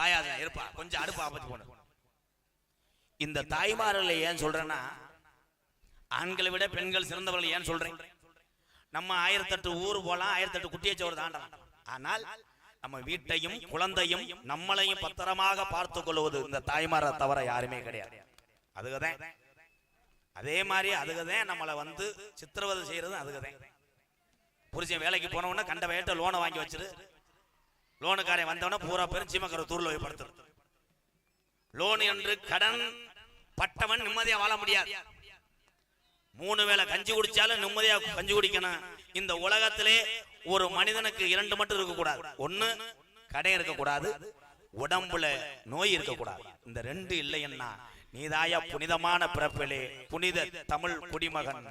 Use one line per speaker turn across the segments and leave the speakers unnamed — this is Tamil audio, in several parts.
பாயாத இருப்பா. கொஞ்சம் அடுப்பு ஆபத்து போன இந்த தாய்மார்களை ஏன் சொல்றேன்னா ஆண்களை விட பெண்கள் சிறந்தவர்கள் ஏன் சொல்றேன்? நம்ம ஆயிரத்தெட்டு ஊர் போலாம் ஆயிரத்தெட்டு குட்டியை சோறு தாண்டலாம். ஆனால் நம்ம வீட்டையும் குழந்தையும் நம்மளையும் பத்திரமாக பார்த்து கொள்வது இந்த தாய்மாரை தவிர யாருமே கிடையாது. அதுக்குதான். அதே மாதிரி அதுக்குதான் நம்மளை வந்து சித்திரவதை செய்யறது அதுக்குதான். புருஷன் வேலைக்கு போனவுடனே கண்ட வேட்ட லோனை வாங்கி வச்சிரு. லோனுக்காரன் வந்தவன பூரா பேரும் சீமக்கரை தூர்ல போய் படுத்துரு லோன் என்று கடன் பட்டவன் நிம்மதியா வாழ முடியாது. மூணு வேளை கஞ்சி குடிச்சாலும் நிம்மதியா கஞ்சி குடிக்கணும். இந்த உலகத்திலே ஒரு மனிதனுக்கு இரண்டு மட்டும் இருக்கக்கூடாது. ஒண்ணு கடை இருக்கக்கூடாது. உடம்புல நோய் இருக்கக்கூடாது. இந்த ரெண்டு இல்லைன்னா நீதாயா புனிதமான பிறப்பிலே புனித தமிழ் குடிமகன்.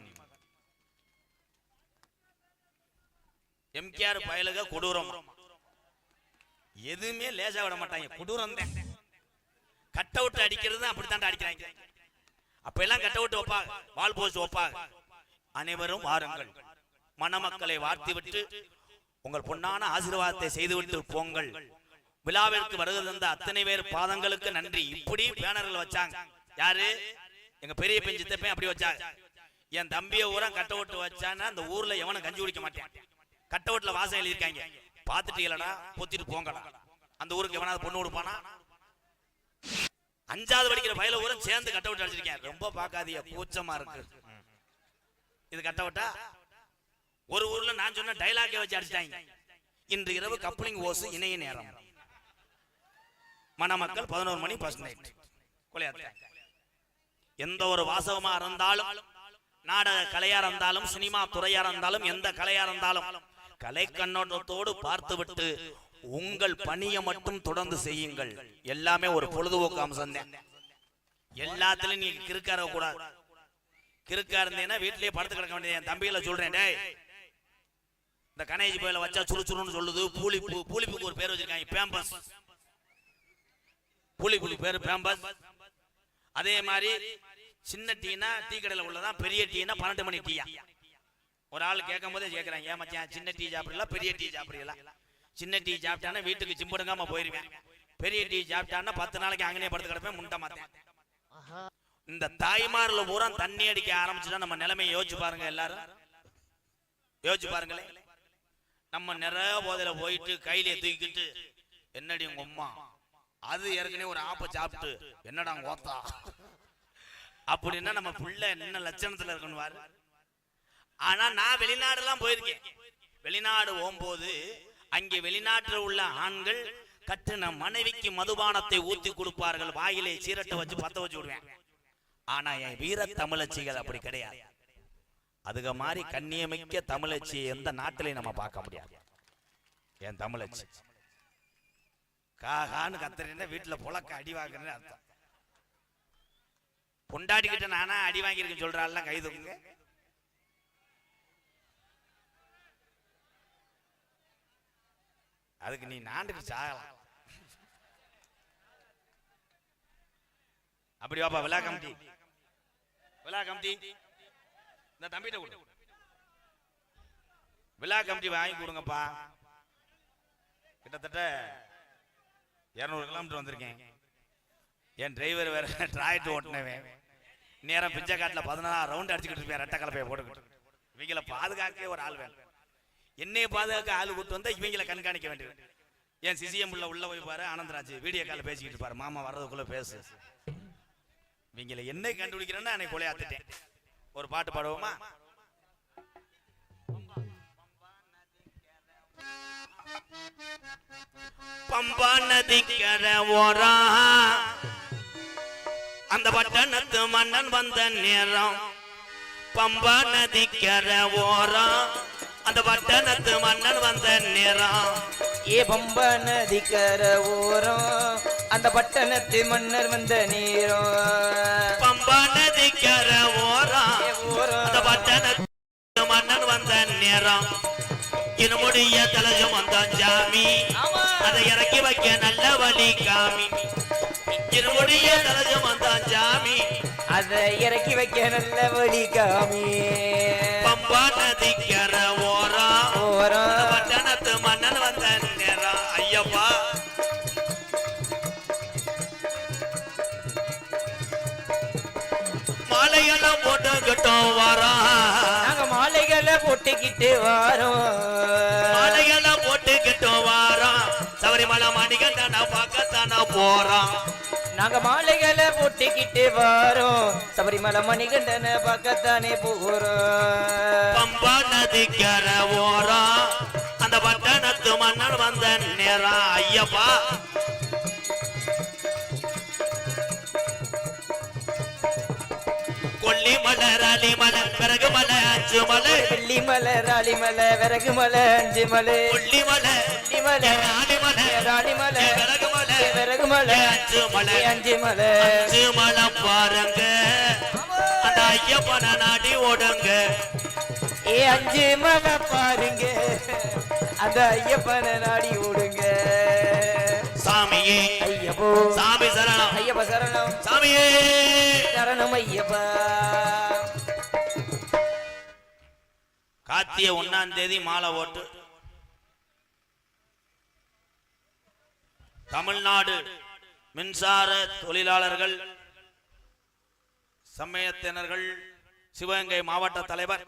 எம்கேஆர் பயலுக கொடூரம். எதுவுமே லேசா விட மாட்டாங்க. கொடூரம் தான். கட் அவுட் அடிக்கிறது அப்படித்தான் அடிக்கிறாங்க. அப்ப எல்லாம் கட் அவுட் வைப்பா. வால் போஸ்ட் வைப்பா. அனைவரும் வாருங்கள். மணமக்களை வாழ்த்தி விட்டு உங்கள் பொன்னான ஆசீர்வாதத்தை செய்துவிட்டு போங்கள். விழாவிற்கு வருகை தந்த அத்தனை பேர் பாதங்களுக்கு நன்றி. இப்படி பேனர்கள் வச்சாங்க. யாரு? எங்க பெரிய பெஞ்சித்தப்பையும் அப்படி வச்சாங்க என் தம்பிய ஊரா கட்ட ஓட்டு வச்சான்னா அந்த ஊர்ல எவனும் கஞ்சி குடிக்க மாட்டேன். கட்ட ஓட்டுல வாசம் எழுதியிருக்காங்க. பாத்துட்டீங்களடா பொத்திட்டு போங்கடா. அந்த ஊருக்கு எவனாவது பொண்ணு கொடுப்பானா? அஞ்சாவது படிக்கிற பயில ஊரம் சேர்ந்து கட்ட விட்டு அடிச்சிருக்கேன். ரொம்ப பார்க்காதீங்க கூச்சமா இருக்கு. இது கட்ட விட்டா? ஒரு ஊர்ல நான் சொன்ன டைலாக்கே வச்சு அடிச்சிட்டாங்க. இன்று இரவு கப்ளிங் ஓசு இணைய நேரம். மணமக்கள் பதினோரு மணி ஃபர்ஸ்ட் நைட் கொலையாத்த எந்த ஒரு வாசகமா இருந்தாலும் நாடக கலையா இருந்தாலும் சினிமா துறையா இருந்தாலும் எந்த கலையா இருந்தாலும் கலை கண்ணோட்டத்தோடு பார்த்துவிட்டு உங்கள் பணியை மட்டும் தொடர்ந்து செய்யுங்கள். எல்லாமே ஒரு பொழுதுபோக்கு அம்சம் தான். எல்லாத்துலயும் நீ கிறுக்கா கூடாது. கிறுக்கா இருந்தீங்கன்னா வீட்லயே படுத்து கிடக்க வேண்டியது என் தம்பிகளை சொல்றேன் டேய் இந்த கணேஜி போயில வச்சா சுறுசுறுன்னு சொல்லுது. பூலிப்பு பூலிப்புக்கு ஒரு பேர் வச்சிருக்காங்க பேம்பஸ். பூலிப்புக்கு பேர் பேம்பஸ். அதே மாதிரி சின்ன டீனா டீ கடையில் உள்ளதான் பெரிய டீனா பன்னெண்டு மணி டீயா. ஒரு ஆள் கேட்கும் போதே கேட்கறாங்க ஏன் மச்சான் சின்ன டீ சாப்பிடலாம் பெரிய டீ சாப்பிடலாம் சின்ன டீ சாப்பிட்டானா வீட்டுக்கு சிம்படுங்காம போயிருவேன். பெரிய டீ சாப்பிட்டானா பத்து நாளைக்கு அங்கனே படுத்து கிடப்பேன் முண்டை மாத்தேன் இந்த தாய்மார்ல பூரா தண்ணி அடிக்க ஆரம்பிச்சுட்டா நம்ம நிலைமையை யோசிச்சு பாருங்க எல்லாரும். யோசிச்சு பாருங்களேன். நம்ம நிறைய போதையில போயிட்டு கையில தூக்கிட்டு என்னடி உங்க அம்மா? அது ஏற்கனவே ஒரு ஆப்ப சாப்பிட்டு என்னடா ஓத்தா அப்படின்னா நம்ம புள்ள என்ன லட்சணத்துல இருக்கணும் பாரு. ஆனா நான் வெளிநாடெல்லாம் போயிருக்கேன். வெளிநாடு போகும்போது அங்கே வெளிநாட்டில் உள்ள ஆண்கள் கட்டின மனைவிக்கு மதுபானத்தை ஊத்தி கொடுப்பார்கள் வாயிலே சீரட்டை வச்சு பத்த வச்சு விடுவேன். ஆனா என் வீர தமிழச்சிகள் அப்படி கிடையாது. அதுக மாதிரி கண்ணியமிக்க தமிழச்சி எந்த நாட்டிலையும் நம்ம பார்க்க முடியாது. என் தமிழச்சி. காகான்னு கத்துறீங்கன்னா வீட்டில் புழக்க அடி வாங்குறேன்னு அர்த்தம். பொண்டாடிக்கிட்ட நானா அடி வாங்கியிருக்கேன் சொல்றாள்லாம் கைதுங்க அதுக்கு நீ நாண்டுக்கு சாகலாம். அப்படி வாப்பா விழா கமிட்டி. விழா கமிட்டி. இந்த தம்பிட்ட கொடு. விழா கமிட்டி வாங்கி கொடுங்கப்பா. கிட்டத்தட்ட இரநூறு கிலோமீட்டர் வந்திருக்கேன். என் டிரைவர் வேற டிராக்டர் ஓட்டினவன். நேரம் பிஞ்சக்காட்டில் பதினாறு ரவுண்ட் அடிச்சுக்கிட்டு இருப்பேன் ரெட்டை கலப்பையை போட்டுக்கிட்டு. இவங்களை பாதுகாக்கவே ஒரு ஆள் வேணும். என்னைய பாதுகாக்க ஆள் கூட்டு வந்தா இவங்கள கண்காணிக்க வேண்டியது. என் சிசிஎம் உள்ள உள்ள போய் பாரு ஆனந்தராஜ் வீடியோ கால பேசிக்கிட்டு பாரு மாமா வர்றதுக்குள்ள பேசு. இவங்களை என்ன கண்டுபிடிக்கிறேன்னா அன்னைக்கு கொலையாத்துட்டேன். ஒரு பாட்டு பாடுவோமா? பம்பா நதிக்கர ஓரா. அந்த பட்டணத்து மன்னன் வந்த நேரம். பம்பா நதிக்கர ஓரம் அந்த பட்டணத்து மன்னன் வந்த நேரம்.
ஏ பம்ப நதிக்கர ஓரம் அந்த பட்டணத்து மன்னர் வந்த நீரம்.
பம்பா நதிக்கர ஓரம் அந்த பட்டணத்து மன்னன் வந்த நேரம். இருமுடிய தலஜம் வந்தான் ஜாமி. அதை இறக்கி வைக்க நல்ல வழி காமி. இருமுடிய தலஜம் வந்தான் ஜாமி
அதை இறக்கி வைக்க நல்ல வழி காமி.
பம்பா நதிக்கர
வரான்
மத்தியானத்து மன்னன் வந்த ஐயப்பா. மாலையெல்லாம் போட்டுக்கிட்டோம் வரோம்
நாங்க மாலைகளை போட்டுக்கிட்டு வரோம்
மாலையெல்லாம் போட்டுக்கிட்டோம் வரோம் சபரிமலை மணிகள் தானே பார்க்கத்தானே போறான்
நாங்க மாலைகளை போட்டுக்கிட்டு வாரோம். சபரிமலை மணிகண்டனை பார்க்கத்தானே போறோம்.
பம்பா நதிக்கர ஓரம். அந்த பட்டணத்து மன்னன் வந்த நேரம் ஐயப்பா. கொல்லி மலை ராலி மலை பிறகு மலை அஞ்சு மலை
வெள்ளி மலை ராளி மலை விறகு மலை அஞ்சு மலை
கொல்லி மலை
வெள்ளி மலை விறகு மலை.
அஞ்சு மலை.
அஞ்சு மலை.
அஞ்சு மலை பாருங்க. அந்த ஐயப்பனை நாடி ஓடுங்க.
ஏ அஞ்சு மலை பாருங்க. அந்த ஐயப்பனை நாடி ஓடுங்க.
சாமியே.
ஐயப்போ.
சாமி சரணம்.
ஐயப்ப சரணம்.
சாமியே.
சரணம் ஐயப்பா.
கார்த்திகை ஒன்னாம் தேதி மாலை ஓட்டு தமிழ்நாடு மின்சார தொழிலாளர்கள் சமயத்தினர்கள் சிவகங்கை மாவட்ட தலைவர்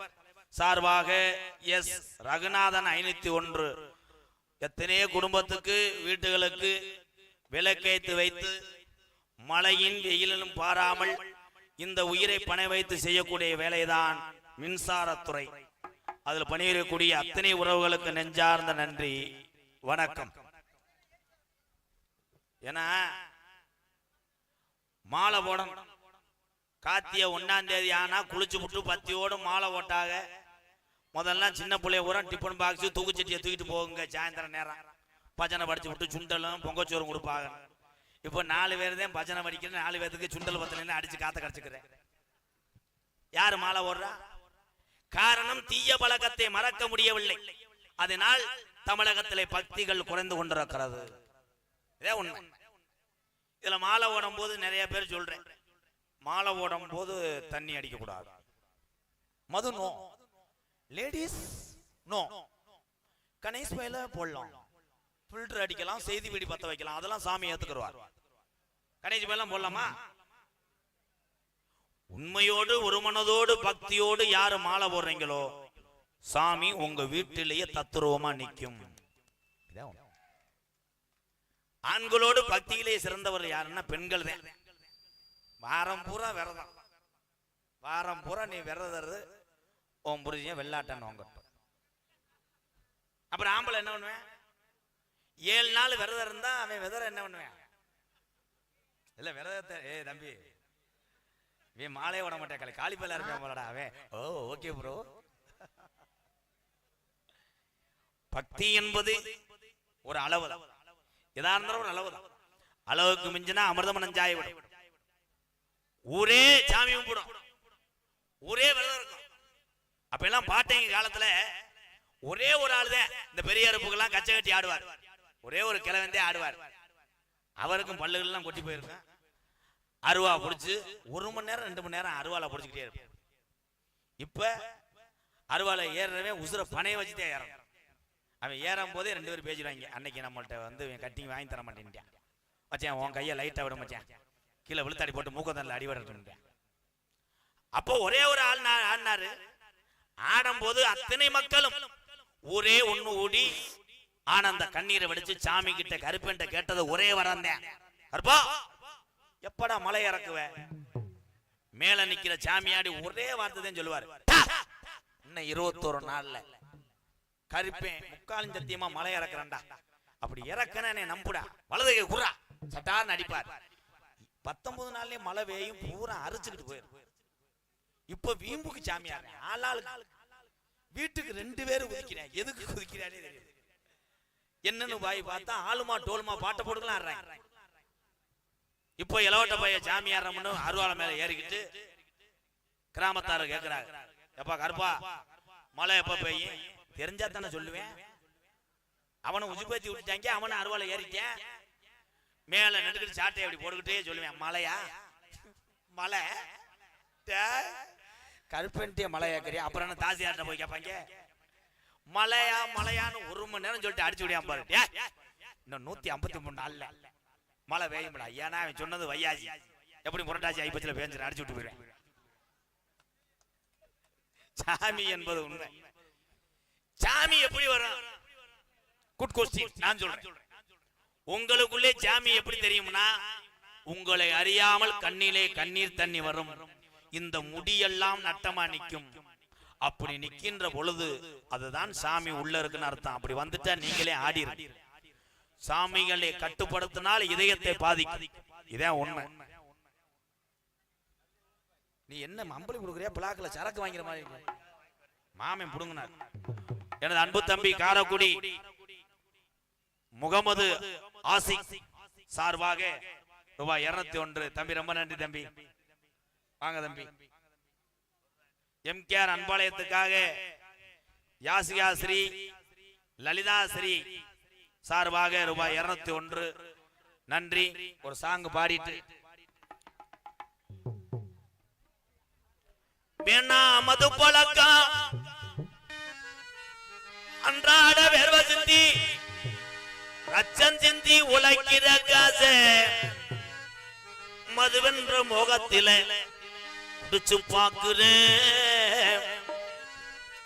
சார்பாக எஸ். ரகுநாதன் ஐநூத்தி ஒன்று. எத்தனையோ குடும்பத்துக்கு வீட்டுகளுக்கு விளக்கேத்து வைத்து மழையின் வெயிலிலும் பாராமல் இந்த உயிரை பணை வைத்து செய்யக்கூடிய வேலைதான் மின்சாரத்துறை அதில் பணியிடக்கூடிய அத்தனை உறவுகளுக்கு நெஞ்சார்ந்த நன்றி. வணக்கம். ஏன்னா மாலை போடணும். காத்திய ஒன்னாம் தேதி ஆனா குளிச்சு விட்டு பத்தியோடு மாலை ஓட்டாக முதல்ல சின்ன பிள்ளைய உரம் டிஃபன் பாக்ஸ் தூக்குச்சட்டியை தூக்கிட்டு போகுங்க சாயந்தரம் நேரம். பஜனை படிச்சு விட்டு சுண்டலும் பொங்கச்சோறும் கொடுப்பாங்க. இப்போ நாலு பேர் தான் பஜனை படிக்கிறேன் நாலு பேருக்கு சுண்டல் பத்தலைன்னு அடிச்சு காத்த கடிச்சுக்கிறேன். யார் மாலை ஓடுறா காரணம் தீய பழக்கத்தை மறக்க முடியவில்லை. அதனால் தமிழகத்திலே பக்திகள் குறைந்து கொண்டிருக்கிறது. இதே உண்மை. இதுல மாலை ஓடும் போது நிறைய பேர் சொல்றேன். மாலை ஓடும் போது தண்ணி அடிக்க கூடாது மது நோ. லேடிஸ் நோ கணேஷ் பையில போடலாம். ஃபில்டர் அடிக்கலாம் செய்தி வீடி பத்த வைக்கலாம். அதெல்லாம் சாமி ஏத்துக்குருவார். கணேஷ் பையெல்லாம் போடலாமா? உண்மையோடு ஒரு மனதோடு பக்தியோடு யாரு மாலை போடுறீங்களோ சாமி உங்க வீட்டிலேயே தத்துருவமா நிற்கும். இதான் ஆண்களோடு பக்தியிலே சிறந்தவர் யாருன்னா பெண்கள் தான். வாரம் பூரா விரதம். வாரம் பூரா நீ விரதறது உன் புரிஞ்ச வெள்ளாட்டன் வாங்கட்டும் அப்புறம் ஆம்பளை என்ன பண்ணுவேன்? ஏழு நாள் விரதம் இருந்தா அவன் விதர என்ன பண்ணுவேன்? இல்ல விரதத்தை ஏ தம்பி. இவன் மாலையே விட மாட்டேன். கலை காலிப்பையில இருக்கான் போலடா அவன். ஓ ஓகே ப்ரோ பக்தி என்பது ஒரு அளவு தான். எதா இருந்தாலும் ஒரு அளவு தான் அளவுக்கு மிஞ்சினா அமிர்தம் நஞ்சாய விடும் ஊரே சாமி கும்பிடும் ஊரே விரதம் இருக்கும் அப்ப எல்லாம் பாட்டைங்க காலத்துல ஒரே ஒரு ஆள் தான் இந்த பெரிய அறுப்புக்கெல்லாம் கச்சை கட்டி ஆடுவார் ஒரே ஒரு கிழவந்தே ஆடுவார் அவருக்கும் பல்லுகள்லாம் கொட்டி போயிருக்கும் அருவா பிடிச்சு ஒரு மணி நேரம் ரெண்டு மணி நேரம் அருவாலை பிடிச்சிக்கிட்டே இருப்பேன் இப்ப அருவாலை ஏறவே உசுர பனையை வச்சுட்டே ஏறணும் அவன் ஏறும் போதே ரெண்டு பேரும் பேசிடுவாங்க அன்னைக்கு நம்மள்ட்ட வந்து கட்டிங் வாங்கி தர மாட்டேன்ட்டான் மச்சான் உன் கையை லைட்டா விட மச்சான். கீழே விழுத்தாடி போட்டு மூக்கத்தல்ல அடிபடுறேன் அப்போ ஒரே ஒரு ஆள் ஆடினாரு. ஆடும்போது அத்தனை மக்களும் ஒரே ஒண்ணு ஓடி ஆனந்த கண்ணீரை வடிச்சு சாமி கிட்ட கருப்பன்ட்ட கேட்டது ஒரே வரந்தேன் கருப்பா எப்படா மலை இறக்குவ? மேல நிக்கிற சாமியாடி ஒரே வார்த்தை தான் சொல்லுவாரு. இன்னும் இருபத்தோரு நாள்ல கருப்பேன் முக்காலும் சத்தியமா மலை இறக்குறேன்டா. அப்படி இறக்கனே நம்புடா. வலது கை குறா சட்டார்னு அடிப்பார். பத்தொன்பது நாள்லயே மழை பெய்யும் பூரா அரைச்சுக்கிட்டு போயிடும் இப்ப வீம்புக்கு சாமியார் ஆளாளுக்கு வீட்டுக்கு ரெண்டு பேரும் குதிக்கிறேன். எதுக்கு குதிக்கிறானே தெரியும் என்னன்னு பாய் பார்த்தா ஆளுமா டோலுமா பாட்டை போட்டுக்கலாம் இப்போ இளவட்ட பைய சாமியாரம்னு அருவாளை மேல ஏறிக்கிட்டு கிராமத்தார கேக்குறாங்க எப்பா கருப்பா மழை எப்ப பெய்யும்? தெரிஞ்சா தானே சொல்லுவேன். அவனை உஜுபேத்தி விட்டுட்டாங்க அவனை அருவாலை ஏறிட்டேன். மேல நடுக்கிட்டு சாட்டை அப்படி போட்டுக்கிட்டே சொல்லுவேன் மலையா? மலை. டேய், கருப்பன்ட்டே மழை அப்புறம் என்ன தாசியார்ட்ட போய் கேட்பாங்க மலையா மலையான்னு ஒரு மணி நேரம் சொல்லிட்டு அடிச்சு விடியாம பாரு இன்னும் நூத்தி ஐம்பத்தி மூணு நாள்ல மழை பெய்யும்டா. ஏன்னா அவன் சொன்னது வையாசி. எப்படி புரட்டாசி ஐப்பத்தில் பேஞ்சு அடிச்சு விட்டு போயிடுவேன். சாமி என்பது உண்மை. சாமி எப்படி வரும் குட் கொஸ்டின் நான் சொல்றேன். உங்களுக்குள்ளே சாமி எப்படி தெரியும்னா உங்களை அறியாமல் கண்ணிலே கண்ணீர் தண்ணி வரும். இந்த முடியெல்லாம் நட்டமா நிற்கும். அப்படி நிக்கின்ற பொழுது அதுதான் சாமி உள்ள இருக்குன்னு அர்த்தம். அப்படி வந்துட்டா நீங்களே ஆடிரு சாமிகளை கட்டுப்படுத்தினால் இதயத்தை பாதிக்கும். இதான் உண்மை. நீ என்ன மம்பளி கொடுக்குறியா? பிளாக்ல சரக்கு வாங்குற மாதிரி இருக்கு. மாமன் புடுங்கினார். எனது அன்பு தம்பி காரக்குடி முகமது ஆசிக் சார்பாக ரூபாய் இருநூத்தி ஒன்று. தம்பி ரொம்ப நன்றி தம்பி. வாங்க தம்பி. எம் கே அன்பாளையத்துக்காக யாசிகா ஸ்ரீ லலிதா ஸ்ரீ சார்பாக ரூபாய் இருநூத்தி ஒன்று. நன்றி. ஒரு சாங் பாடிட்டு. வேணா மது பழக்கம். அன்றாட வேர்வ சிந்தி ரச்சம் சிந்தி உழைக்கிற காச. மதுவென்ற மோகத்தில குடிச்சு பாக்குறேன்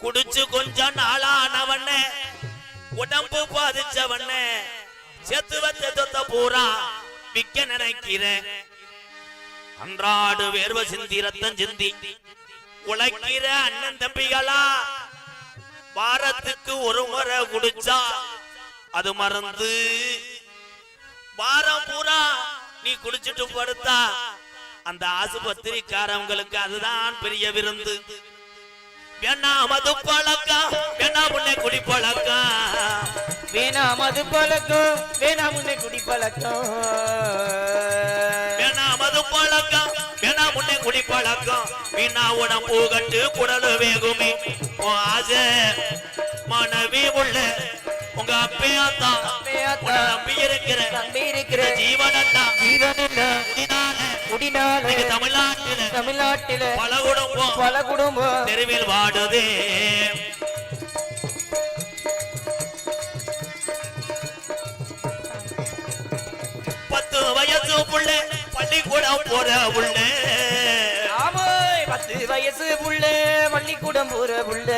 குடிச்சு கொஞ்சம் நாளானவன உடம்பு பாதிச்சவன செத்து வச்ச பூரா விக்க நினைக்கிறேன் அன்றாடு வேர்வ சிந்தி ரத்தம் சிந்தி உழைக்கிற அண்ணன் தம்பிகளா வாரத்துக்கு ஒரு முறை குடிச்சா அது மறந்து. வாரம் பூரா நீ குடிச்சிட்டு படுத்தா அந்த ஆசுபத்திரிக்காரவங்களுக்கு அதுதான் பெரிய விருந்து. வேணா மது பழக்கம் வேணா முன்னே குடி பழக்கம்.
வேணாம் மது பழக்கம் வேணாம் உன்னை குடி பழக்கம்.
வேணா மது பழக்கம் வேணா முன்னே குடி பழக்கம். வீணா உடம்பு கட்டு குடலு வேகுமே. ஆசை. மனைவி உள்ள உங்க அப்பையாத்தான் உன்னை நம்பி இருக்கிற
நம்பி இருக்கிற குடினால.
இன்னைக்கு தமிழ்நாட்டில.
தமிழ்நாட்டில.
பல குடும்பம்
பல குடும்பம்
தெருவில் வாடுதே. பத்து வயசு புள்ள. பள்ளிக்கூடம் போற
ஆமாய் பத்து வயசு புள்ள பள்ளிக்கூடம் போற புள்ள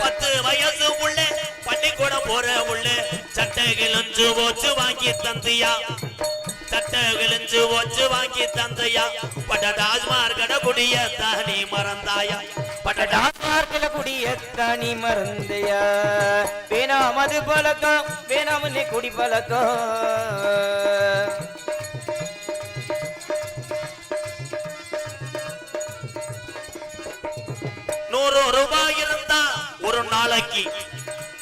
பத்து வயசு புள்ள பள்ளிக்கூடம் போற புள்ள சட்டை கிழிஞ்சு போச்சு வாங்கி தந்தியா? சட்டை கிழிஞ்சு போச்சு வாங்கி தந்தையா? பட்ட டாஸ்மார் கடை குடிய தானி மறந்தாயா? பட்ட
டாக்டர்ல குடிய தனி மறந்தையா? வேணாம் மது பழக்கம். வேணாம் குடி பழக்கம்.
நூறு ரூபாய் இருந்தா ஒரு நாளைக்கு.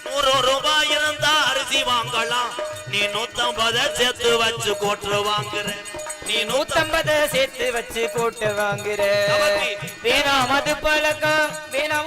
நூறு ரூபாய் இருந்தா அரிசி வாங்கலாம். நீ நூத்தம்பத சேர்த்து வச்சு கோட்டு வாங்குற. நீ நூத்தம்
நூத்தம்பத சேர்த்து வச்சு போட்டு வாங்குற. வேணாம் மது பழக்கம். வேணாம்